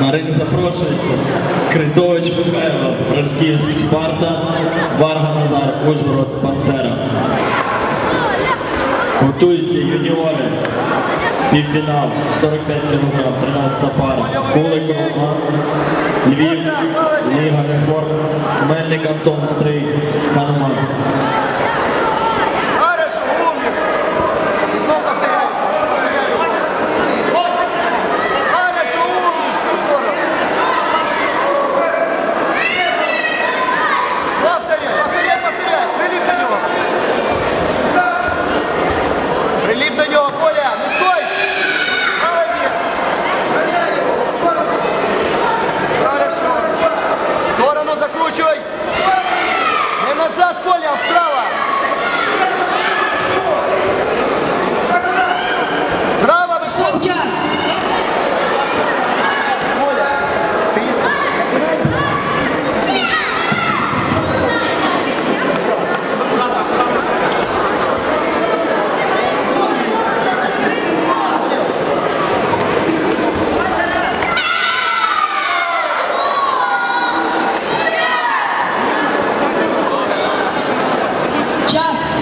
На ринг запрошується Критович Михайло, Франківський Спарта, Варга Назар, Ужгород, Пантера. Готуються юніори. Півфінал 45 кг, 13 пара. Кулик Роман, Львів, Ліга Реформ, Мельник Антон Стрий, Хануман. Час.